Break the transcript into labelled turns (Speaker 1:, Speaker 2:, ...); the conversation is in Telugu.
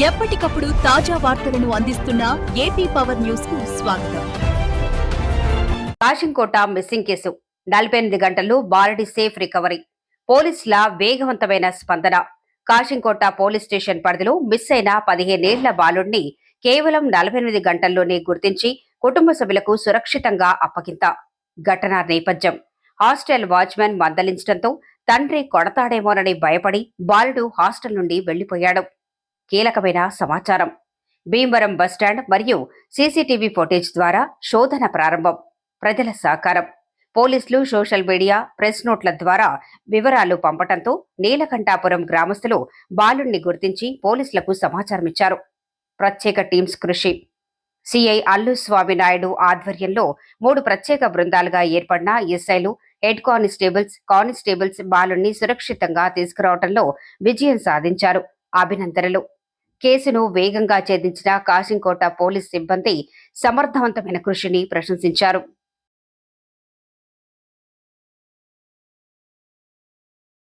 Speaker 1: ఎప్పటికప్పుడు తాజా వార్తలను అందిస్తున్న ఏపీ పవర్ న్యూస్కు స్వాగతం.
Speaker 2: Kasimkota missing case. నలభై ఎనిమిది గంటల్లో బాలుడి సేఫ్ రికవరీ. పోలీసుల వేగవంతమైన స్పందన. కాశంకోట పోలీస్ స్టేషన్ పరిధిలో మిస్ అయిన పదిహేనేళ్ళ బాలుడిని కేవలం నలభై ఎనిమిది గంటల్లోనే గుర్తించి కుటుంబ సభ్యులకు సురక్షితంగా అప్పగింత. ఘటన నేపథ్యం. హాస్టల్ వాచ్మెన్ మందలించడంతో తండ్రి కొడతాడేమోనని భయపడి బాలుడు హాస్టల్ నుండి వెళ్ళిపోయాడు కీలకమైన సమాచారం. భీమవరం బస్టాండ్ మరియు సీసీటీవీ ఫుటేజ్ ద్వారా శోధన ప్రారంభం. ప్రజల సహకారం. పోలీసులు సోషల్ మీడియా ప్రెస్ నోట్ల ద్వారా వివరాలు పంపటంతో నీలకంఠాపురం గ్రామస్తులు బాలుణ్ణి గుర్తించి పోలీసులకు సమాచారం ఇచ్చారు. ప్రత్యేక టీమ్స్ కృషి. సిఐ అల్లు స్వామి నాయుడు ఆధ్వర్యంలో మూడు ప్రత్యేక బృందాలుగా ఏర్పడిన ఎస్ఐలు హెడ్ కానిస్టేబుల్స్ కానిస్టేబుల్స్ బాలుణ్ణి సురక్షితంగా తీసుకురావడంలో విజయం సాధించారు. అభినందనలు. కేసును వేగంగా ఛేదించిన కాశింకోట పోలీస్ సిబ్బంది సమర్థవంతమైన కృషిని ప్రశంసించారు.